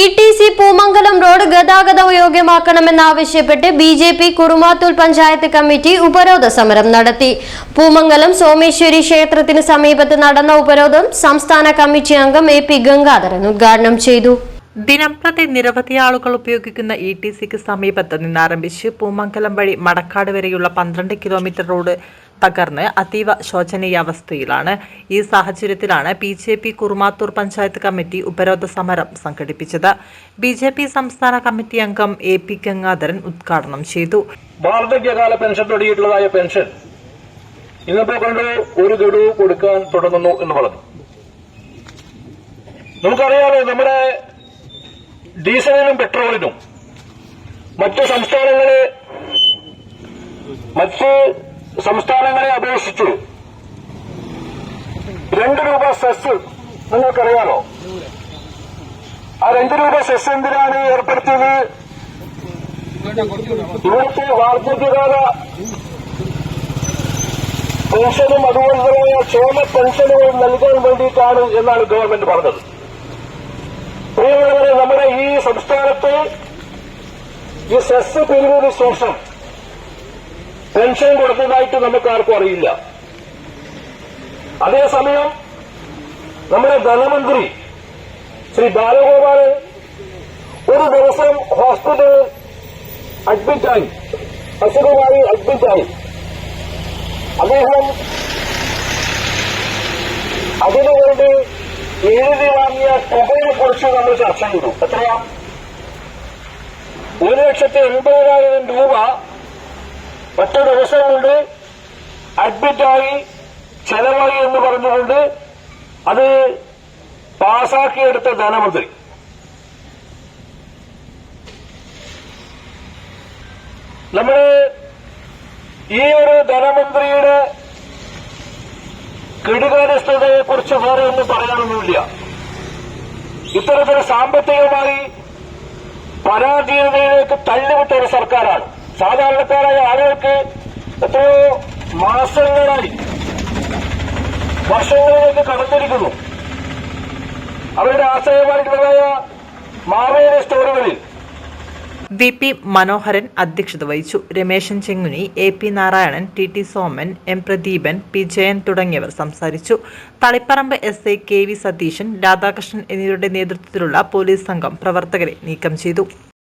E T C Poomangalam road ഗതാഗതം യോഗ്യമാക്കണമെന്നാവശ്യപ്പെട്ട് B J P Kurumathur panchayat committee ഉപരോധ സമരം നടത്തി. പൂമംഗലം സോമേശ്വരി ക്ഷേത്രത്തിന് സമീപത്ത് നടന്ന ഉപരോധം സംസ്ഥാന കമ്മിറ്റി അംഗം എ പി ഗംഗാധരൻ ഉദ്ഘാടനം ചെയ്തു. ദിനംപ്രതി നിരവധി ആളുകൾ ഉപയോഗിക്കുന്ന ഇ ടി സിക്ക് സമീപത്ത് നിന്നാരംഭിച്ച് പൂമംഗലം വഴി മടക്കാട് വരെയുള്ള പന്ത്രണ്ട് കിലോമീറ്റർ റോഡ് തകർന്ന് അതീവ ശോചനീയാവസ്ഥയിലാണ്. ഈ സാഹചര്യത്തിലാണ് B J P Kurumathur panchayat committee ഉപരോധ സമരം സംഘടിപ്പിച്ചത്. ബി ജെ പി സംസ്ഥാന കമ്മിറ്റി അംഗം എ പി ഗംഗാധരൻ ഉദ്ഘാടനം ചെയ്തു. വാർദ്ധക്യകാല പെൻഷൻ തുടങ്ങിയിട്ടുള്ളതായ പെൻഷൻ ഇന്നിപ്പോ കൊണ്ട് ഒരു ഗഡു കൊടുക്കാൻ തുടങ്ങുന്നു എന്ന് പറഞ്ഞു. നമുക്കറിയാമോ നമ്മുടെ ഡീസലിനും പെട്രോളിനും മറ്റു സംസ്ഥാനങ്ങളെ മറ്റ് സംസ്ഥാനങ്ങളെ അപേക്ഷിച്ച് രണ്ട് രൂപ സെസ് നിങ്ങൾക്കറിയാമോ ആ രണ്ട് രൂപ സെസ് എന്തിനാണ് ഏർപ്പെടുത്തിയത്? ഇവിടുത്തെ വാർദ്ധക്യകാല പെൻഷനും അതുപോലെ തന്നെ ക്ഷേമ പെൻഷനുകളും നൽകാൻ വേണ്ടിയിട്ടാണ് എന്നാണ് ഗവൺമെന്റ് പറഞ്ഞത്. പ്രിയമുള്ളവരെ നമ്മുടെ ഈ സംസ്ഥാനത്ത് ഈ സെസ് പിരിവിന് ശേഷം പെൻഷൻ കൊടുത്തതായിട്ട് നമുക്ക് ആർക്കും അറിയില്ല. അതേസമയം നമ്മുടെ ധനമന്ത്രി ശ്രീ ബാലഗോപാലൻ ഒരു ദിവസം ഹോസ്പിറ്റലിൽ അഡ്മിറ്റായി അസുഖമായി അഡ്മിറ്റായി അദ്ദേഹം അതിനുവേണ്ടി എഴുതി വാങ്ങിയ തുകയെ കുറിച്ച് നമ്മൾ ചർച്ച ചെയ്തു. എത്രയാ? ഒരു ലക്ഷത്തി എൺപതിനായിരം രൂപ ഒറ്റ ദിവസം കൊണ്ട് അഡ്മിറ്റായി ചെലവായി എന്ന് പറഞ്ഞുകൊണ്ട് അത് പാസാക്കിയെടുത്ത ധനമന്ത്രി നമ്മൾ ഈ ഒരു ധനമന്ത്രിയുടെ കെടുകാര്യസ്ഥതയെക്കുറിച്ച് വേറെ ഒന്നും പറയാനൊന്നുമില്ല. ഇത്തരത്തിൽ സാമ്പത്തികമായി പരാധീനതയിലേക്ക് തള്ളിവിട്ട ഒരു സർക്കാരാണ്. സാധാരണക്കാരായ ആളുകൾക്ക് എത്രയോ മാസങ്ങളായി വർഷങ്ങളിലേക്ക് കടന്നിരിക്കുന്നു. അവരുടെ ആശ്രയമായിട്ടുള്ളതായ മാവേലി സ്റ്റോറുകളിൽ വി പി മനോഹരൻ അധ്യക്ഷത വഹിച്ചു. Rameshan Chenguni A P Narayanan T T Soman M Pradeepan P Jayan തുടങ്ങിയവർ സംസാരിച്ചു. Thaliparamba S I K V Satheesan Radhakrishnan എന്നിവരുടെ നേതൃത്വത്തിലുള്ള പോലീസ് സംഘം പ്രവർത്തകരെ നീക്കം ചെയ്തു.